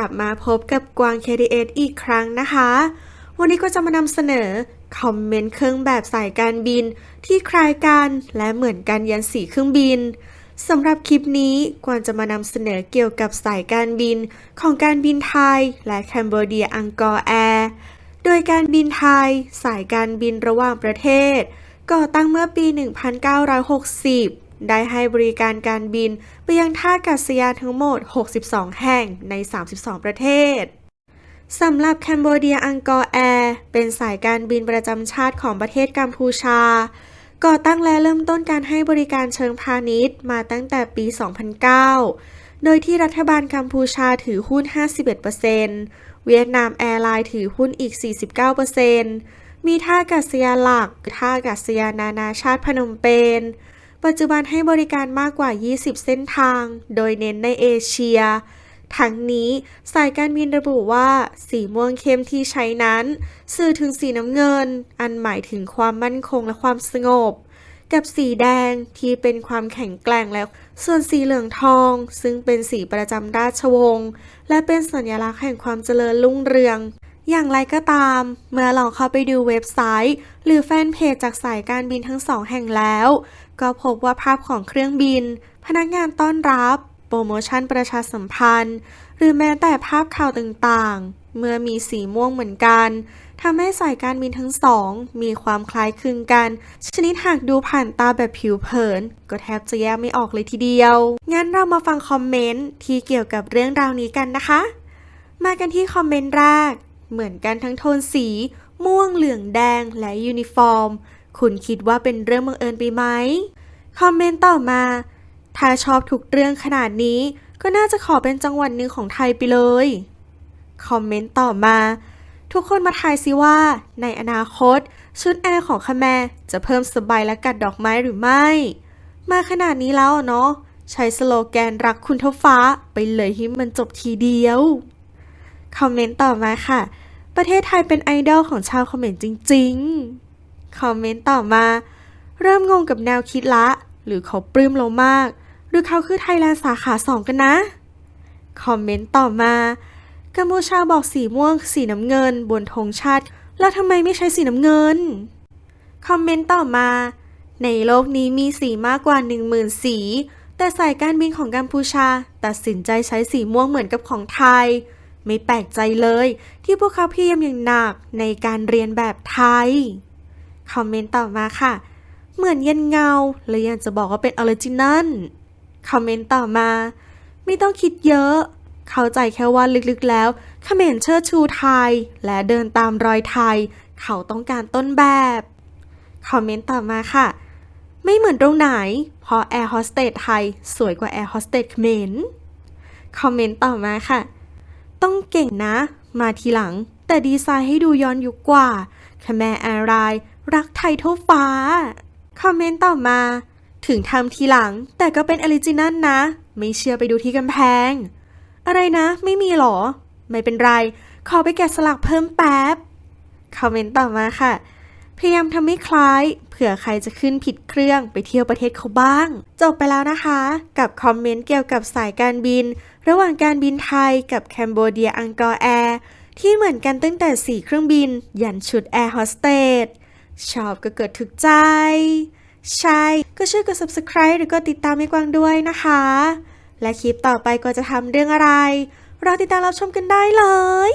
ลับมาพบกับกวาง KDS อีกครั้งนะคะ วันนี้ก็จะมานำเสนอ คอมเมนต์เครื่องแบบสายการบิน ที่คล้ายกันและเหมือนกันยันสีเครื่องบินสำหรับคลิปนี้กวางจะมานำเสนอเกี่ยวกับสายการบินของการบินไทย และแคนเบอร์เดียอังกอร์แอร์โดยการบินไทย สายการบินระหว่างประเทศ ก่อตั้งเมื่อปี 1960 ได้ให้บริการการบินไปยังท่าอากาศยานทั้งหมด 62 แห่งใน 32 ประเทศสำหรับแคนเบเดียอังกอร์แอร์เป็นสายการบินประจำชาติของประเทศกัมพูชา ก่อตั้งและเริ่มต้นการให้บริการเชิงพาณิชย์มาตั้งแต่ปี 2009 โดยที่รัฐบาลกัมพูชาถือหุ้น 51%เวียดนามแอร์ไลน์ถือหุ้นอีก 49%มีท่าอากาศยานหลักท่าอากาศยานนานาชาติพนมเปญ ปัจจุบันให้บริการมากกว่า 20 เส้นทาง โดยเน้นในเอเชีย ทั้งนี้สายการบินระบุว่า สีม่วงเข้มที่ใช้นั้น สื่อถึงสีน้ำเงิน อันหมายถึงความมั่นคงและความสงบ กับสีแดงที่เป็นความแข็งแกร่งและส่วนสีเหลืองทอง ซึ่งเป็นสีประจำราชวงศ์และเป็นสัญลักษณ์แห่งความเจริญรุ่งเรือง อย่างไรก็ตาม เมื่อลองเข้าไปดูเว็บไซต์ หรือแฟนเพจจากสายการบินทั้งสองแห่งแล้ว ก็พบว่าภาพของเครื่องบิน พนักงานต้อนรับ โปรโมชั่นประชาสัมพันธ์ หรือแม้แต่ภาพข่าวต่างๆ เมื่อมีสีม่วงเหมือนกันทำให้สายการบินทั้งสอง มีความคล้ายคลึงกัน ชนิดหากดูผ่านตาแบบผิวเผิน ก็แทบจะแยกไม่ออกเลยทีเดียว งั้นเรามาฟังคอมเมนต์ที่เกี่ยวกับเรื่องราวนี้กันนะคะ มากันที่คอมเมนต์แรก เหมือนกันทั้งโทนสี ม่วงเหลืองแดงและยูนิฟอร์ม คุณคิดว่าเป็นเรื่องบังเอิญไปไหม คอมเมนต์ต่อมา ถ้าชอบทุกเรื่องขนาดนี้ ก็น่าจะขอเป็นจังหวัดหนึ่งของไทยไปเลย คอมเมนต์ต่อมา ทุกคนมาทายซิว่า ในอนาคต ชุดแอร์ของคาแมจะเพิ่มสบายและกัดดอกไม้หรือไม่ มาขนาดนี้แล้วเนาะใช้สโลแกนรักคุณเท่าฟ้า ไปเลยให้มันจบทีเดียว คอมเมนต์ต่อมาค่ะ ประเทศไทยเป็นไอดอลของชาวคอมเมนต์จริงๆ คอมเมนต์ต่อมา เริ่มงงกับแนวคิดละ หรือเขาปลื้มเรามาก หรือเขาคือไทยแลนด์สาขาสองกันนะ คอมเมนต์ต่อมากัมพูชาบอกสีม่วง สีน้ำเงิน บนธงชาติ แล้วทำไมไม่ใช้สีน้ำเงิน คอมเมนต์ต่อมา ในโลกนี้มีสีมากกว่า 10,000 สี แต่สายการบินของกัมพูชา ตัดสินใจใช้สีม่วงเหมือนกับของไทย ไม่แปลกใจเลยที่พวกเขาพยายามอย่างหนักในการเรียนแบบไทย คอมเมนต์ต่อมาค่ะ เหมือนเย็นเงาเลยอยากจะบอกว่าเป็นออริจินัล คอมเมนต์ต่อมา ไม่ต้องคิดเยอะ เข้าใจแค่ว่าลึกๆแล้วเขมรเชิดชูไทย และเดินตามรอยไทย เขาต้องการต้นแบบ คอมเมนต์ต่อมาค่ะ ไม่เหมือนตรงไหน เพราะแอร์โฮสเตสไทยสวยกว่าแอร์โฮสเตสเขมร คอมเมนต์ต่อมาค่ะ ต้องเก่งนะ มาทีหลัง แต่ดีไซน์ให้ดูย้อนยุคกว่าคแมแอร์ไลน์รักไทยเท่าฟ้า คอมเมนต์ต่อมา ถึงทำทีหลัง แต่ก็เป็นออริจินัลนะ ไม่เชื่อไปดูที่กำแพง อะไรนะ ไม่มีหรอ ไม่เป็นไร ขอไปแกะสลักเพิ่มแป๊บ คอมเมนต์ต่อมาค่ะ พยายามทำให้คล้าย เผื่อใครจะขึ้นผิดเครื่องไปเที่ยวประเทศเขาบ้าง จบไปแล้วนะคะ กับคอมเมนต์เกี่ยวกับสายการบิน ระหว่างการบินไทยกับแคนเบเดียอังกอร์แอร์ที่เหมือนกันตั้งแต่สีเครื่องบิน ยันชุดแอร์โฮสเตสชอบก็เกิดถึกใจ ใช่ ก็ช่วยกด subscribe หรือกดติดตามให้กวางด้วยนะคะ และคลิปต่อไปก็จะทำเรื่องอะไร รอติดตามรับชมกันได้เลย